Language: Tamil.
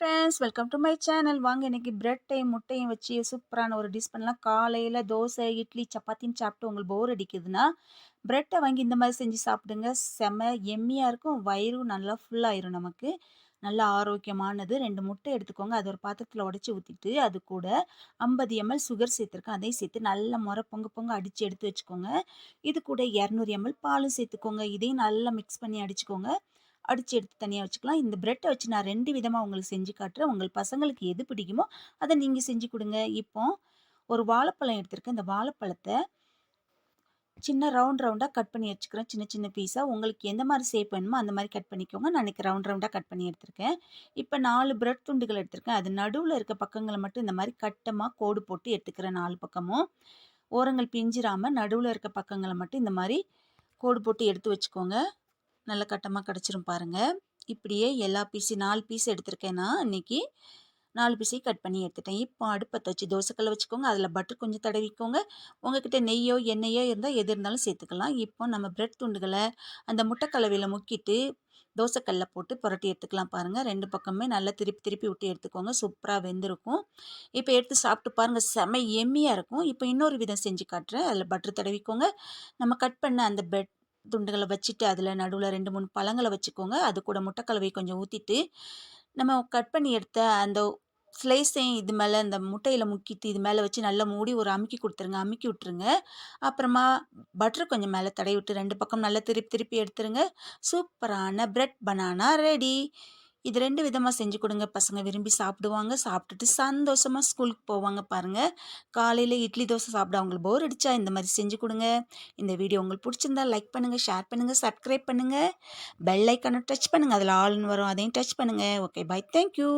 Friends welcome to my channel வாங்க இன்னைக்கு பிரெட்டையும் முட்டையும் வச்சு சூப்பரான ஒரு டிஷ் பண்ணலாம். காலையில் தோசை இட்லி சப்பாத்தின்னு சாப்பிட்டு உங்களுக்கு போர் அடிக்குதுன்னா பிரெட்டை வாங்கி இந்த மாதிரி செஞ்சு சாப்பிடுங்க. செம எம்மியாக இருக்கும். வயிறும் நல்லா ஃபுல்லாயிரும் நமக்கு. நல்லா ஆரோக்கியமானது. ரெண்டு முட்டை எடுத்துக்கோங்க. அது ஒரு பாத்திரத்தில் உடச்சி ஊற்றிட்டு அது கூட ஐம்பது எம்எல் சுகர் சேர்த்துருக்கேன். அதையும் சேர்த்து நல்லா முறை பொங்க பொங்க அடித்து எடுத்து வச்சுக்கோங்க. இது கூட இரநூறு எம்எல் பாலும் சேர்த்துக்கோங்க. இதையும் நல்லா மிக்ஸ் பண்ணி அடிச்சுக்கோங்க. அடித்து எடுத்து தனியாக வச்சுக்கலாம். இந்த ப்ரெட்டை வச்சு நான் ரெண்டு விதமாக உங்களுக்கு செஞ்சு காட்டுறேன். உங்கள் பசங்களுக்கு எது பிடிக்குமோ அதை நீங்கள் செஞ்சு கொடுங்க. இப்போ ஒரு வாழைப்பழம் எடுத்திருக்கேன். இந்த வாழைப்பழத்தை சின்ன ரவுண்ட் ரவுண்டாக கட் பண்ணி வச்சுக்கிறேன். சின்ன சின்ன பீஸாக உங்களுக்கு எந்த மாதிரி சேப் வேணுமோ அந்த மாதிரி கட் பண்ணிக்கோங்க. நான் இன்றைக்கி ரவுண்ட் ரவுண்டாக கட் பண்ணி எடுத்திருக்கேன். இப்போ நாலு பிரெட் துண்டுகள் எடுத்திருக்கேன். அது நடுவில் இருக்க பக்கங்களை மட்டும் இந்த மாதிரி கட்டமாக கோடு போட்டு எடுத்துக்கிறேன் நாலு பக்கமும். ஓரங்கள் பிஞ்சிராமல் நடுவில் இருக்க பக்கங்களை மட்டும் இந்த மாதிரி கோடு போட்டு எடுத்து வச்சுக்கோங்க. நல்ல கட்டமாக கிடச்சிரும் பாருங்கள் இப்படியே எல்லா பீஸையும் நாலு பீஸ் எடுத்திருக்கேன்னா இன்றைக்கி நாலு பீஸையும் கட் பண்ணி எடுத்துட்டேன். இப்போ அடுப்பத்தை வச்சு தோசைக்கல்லை வச்சுக்கோங்க. அதில் பட்டர் கொஞ்சம் தடவிக்கோங்க. உங்ககிட்ட நெய்யோ எண்ணெயோ இருந்தால் எது இருந்தாலும் சேர்த்துக்கலாம். இப்போ நம்ம பிரெட் துண்டுகளை அந்த முட்டைக்கலவையில் முக்கிட்டு தோசைக்கல்ல போட்டு புரட்டி எடுத்துக்கலாம் பாருங்கள் ரெண்டு பக்கமே நல்லா திருப்பி திருப்பி விட்டு எடுத்துக்கோங்க. சூப்பராக வெந்திருக்கும். இப்போ எடுத்து சாப்பிட்டு பாருங்கள் செம எம்மியாக இருக்கும். இப்போ இன்னொரு விதம் செஞ்சு காட்டுறேன். அதில் பட்டர் தடவிக்கோங்க. நம்ம கட் பண்ண அந்த பெட் துண்டுகளை வச்சுட்டு அதில் நடுவில் ரெண்டு மூணு பழங்களை வச்சுக்கோங்க. அது கூட முட்டைக்கலவை கொஞ்சம் ஊற்றிட்டு நம்ம கட் பண்ணி எடுத்த அந்த ஸ்லைஸையும் இது மேலே இந்த முட்டையில் முக்கிட்டு இது மேலே வச்சு நல்லா மூடி ஒரு அமுக்கி கொடுத்துருங்க. அமுக்கி விட்ருங்க அப்புறமா பட்டர் கொஞ்சம் மேலே தடவி விட்டு ரெண்டு பக்கம் நல்லா திருப்பி திருப்பி எடுத்துருங்க. சூப்பரான பிரெட் பனானா ரெடி இது ரெண்டு விதமாக செஞ்சு கொடுங்க. பசங்க விரும்பி சாப்பிடுவாங்க. சாப்பிட்டுட்டு சந்தோஷமாக ஸ்கூலுக்கு போவாங்க பாருங்கள் காலையில் இட்லி தோசை சாப்பிட அவங்களுக்கு போர் அடித்தா இந்த மாதிரி செஞ்சு கொடுங்க. இந்த வீடியோ உங்களுக்கு பிடிச்சிருந்தா லைக் பண்ணுங்கள் ஷேர் பண்ணுங்கள் சப்ஸ்கிரைப் பண்ணுங்கள் பெல் ஐக்கனை டச் பண்ணுங்கள் அதில் ஆளுன்னு வரும். அதையும் டச் பண்ணுங்கள் ஓகே பை தேங்க்யூ